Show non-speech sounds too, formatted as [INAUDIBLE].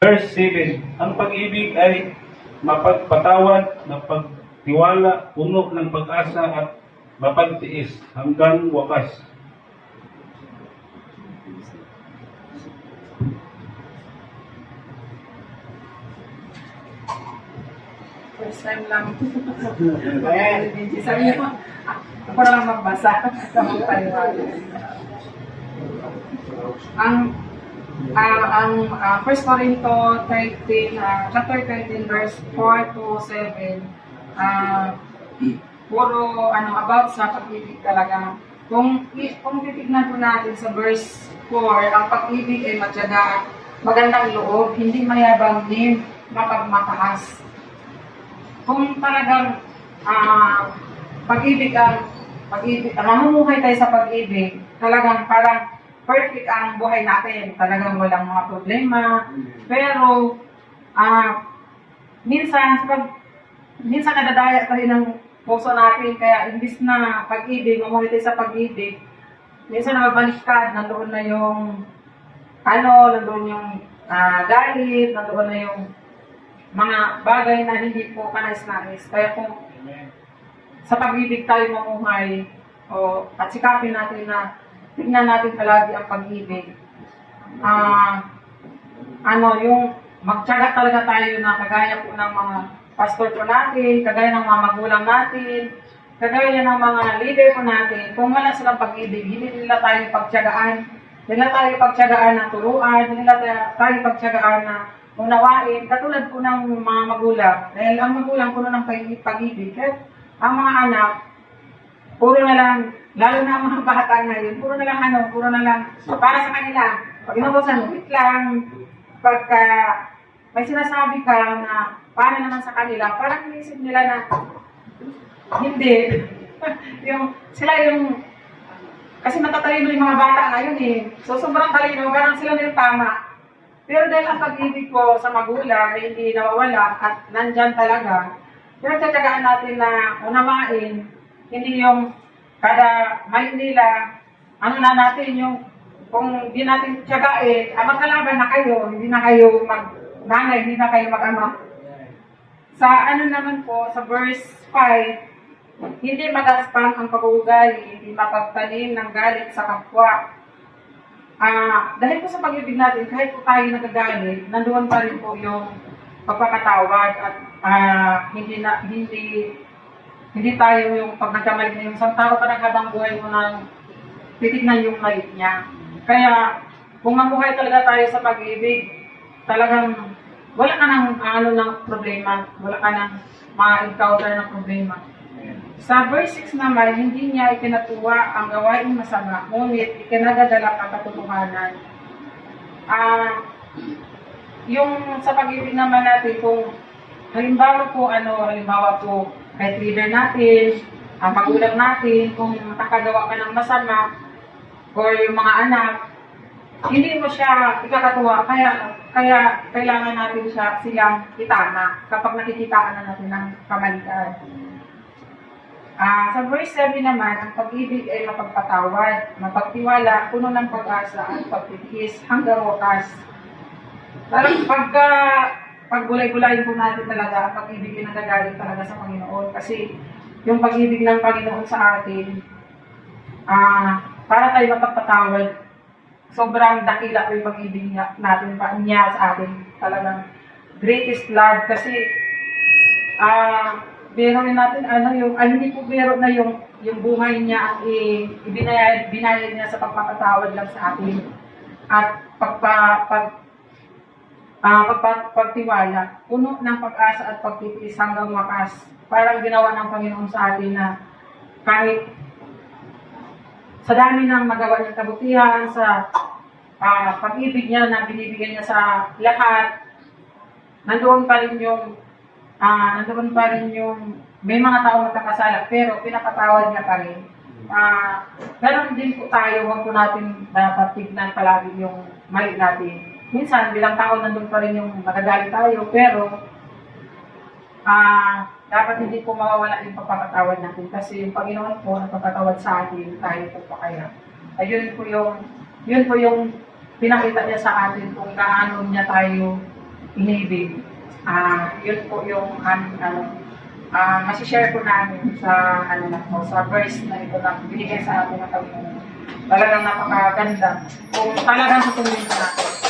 Verse 7, ang pag-ibig ay mapagpatawad, mapagtiwala, puno ng pag-asa at mapagtiis hanggang wakas. First time lang. Ayan, sabi niyo, ako lang magbasa sa mga paliwanag. Ang ah, ang ah, 1 Corinto 13, ah, chapter 13, verse 4 to 7, ah, puro ano, about sa pag-ibig talaga. Kung, kung titignan po natin sa verse 4, ang pag-ibig ay matyaga at magandang loob, hindi mayabang ni mapagmataas kung talagang ah pag-ibig ang pag-ibig, mamumuhay tayo sa pag-ibig, talagang parang perfect ang buhay natin. Talagang walang mga problema. Pero, ah minsan, pag, minsan nadadaya tayo ng puso natin, kaya imbis na pag-ibig, tayo sa pag-ibig, minsan nababaliktad, nandoon na yung, ano, nandoon yung ah, galit, nandoon na yung mga bagay na hindi po kanais-nais. Kaya kung sa pag-ibig tayo mamuhay, o, at sikapin natin na tignan natin palagi ang pag-ibig. Ah, ano, yung magtyaga talaga tayo na kagaya po ng mga pastor po natin, kagaya ng mga magulang natin, kagaya ng mga leader po natin, kung wala silang pag-ibig, hindi nila tayo pagtyagaan, hindi nila tayo pagtyagaan na turuan, hindi nila tayo pagtyagaan na unawain, katulad po ng mga magulang. Dahil ang magulang puno ng pag- pag-ibig. Kaya ang mga anak, puro na lang, lalo na ang mga bata ngayon, puro na lang ano, puro na lang, para sa kanila. Pag inubusan, wait lang, pagka may sinasabi ka na para naman sa kanila, parang inisip nila na hindi. [LAUGHS] yung, sila yung, kasi matatalino yung mga bata ngayon eh. So sobrang talino, parang sila na tama. Pero dahil ang pag-ibig ko sa magulang ay hindi nawawala at nandyan talaga, pinagtatagaan natin na unamain, hindi yung kada mali nila, ano na natin yung kung di natin tiyagain, ah, magkalaban na kayo, hindi na kayo mag-nanay, hindi na kayo mag-ama. Sa ano naman po, sa verse 5, hindi magaspang ang pag-uugali, hindi mapagtanim ng galit sa kapwa, Ah, dahil po sa pag-ibig natin, kahit po tayo nagagalit, nandoon pa rin po yung pagpapatawad at ah, hindi na hindi hindi tayo yung pag nagkamali na yung isang tao parang habang buhay mo nang titignan yung mali niya. Kaya kung mamuhay talaga tayo sa pag-ibig, talagang wala ka nang ano ng problema, wala ka nang ma-encounter ng problema. Sa verse 6 naman, hindi niya ikinatuwa ang gawain masama, ngunit ikinagadala ang katotohanan. Ah, yung sa pag-ibig naman natin, kung halimbawa po, ano, halimbawa po, kahit leader natin, ang magulang natin, kung nakagawa ka ng masama, or yung mga anak, hindi mo siya ikakatuwa, kaya kaya kailangan natin siya silang itama kapag nakikitaan na natin ng kamalian. Ah, sa verse 7 naman, ang pag-ibig ay mapagpatawad, mapagtiwala, puno ng pag-asa at pagtitiis hanggang wakas. Parang pagka paggulay-gulayin po natin talaga, ang pag-ibig ay nagagaling talaga sa Panginoon. Kasi yung pag-ibig ng Panginoon sa atin, ah, para tayo mapagpatawad, sobrang dakila po yung pag-ibig niya, natin pa, niya sa atin. Talagang greatest love kasi ah biro rin natin ano yung ah, hindi po biro na yung yung buhay niya ang i, ibinayad binayad niya sa pagpapatawad lang sa atin at pagpa pag pagpa, pagtiwala puno ng pag-asa at pagtitiis hanggang wakas parang ginawa ng Panginoon sa atin na kahit sa dami ng magawa niyang kabutihan sa ah, pag-ibig niya na binibigyan niya sa lahat nandoon pa rin yung ah nandoon pa rin yung may mga tao nagkakasala pero pinapatawad niya pa rin. Ah, ganun din po tayo, huwag po natin dapat tignan palagi yung mali natin. Minsan, bilang tao, nandun pa rin yung magagalit tayo, pero ah dapat hindi po mawawala yung pagpapatawad natin kasi yung Panginoon po nagpapatawad sa atin tayo po pa kaya. Ayun po yung, yun po yung pinakita niya sa atin kung gaano niya tayo inibig. Ah, yun po yung um, ano, ah masishare po namin sa ano na po, sa verse na ito na binigay sa atin ng Panginoon. Talagang napakaganda. Kung talagang tutuloy ko natin.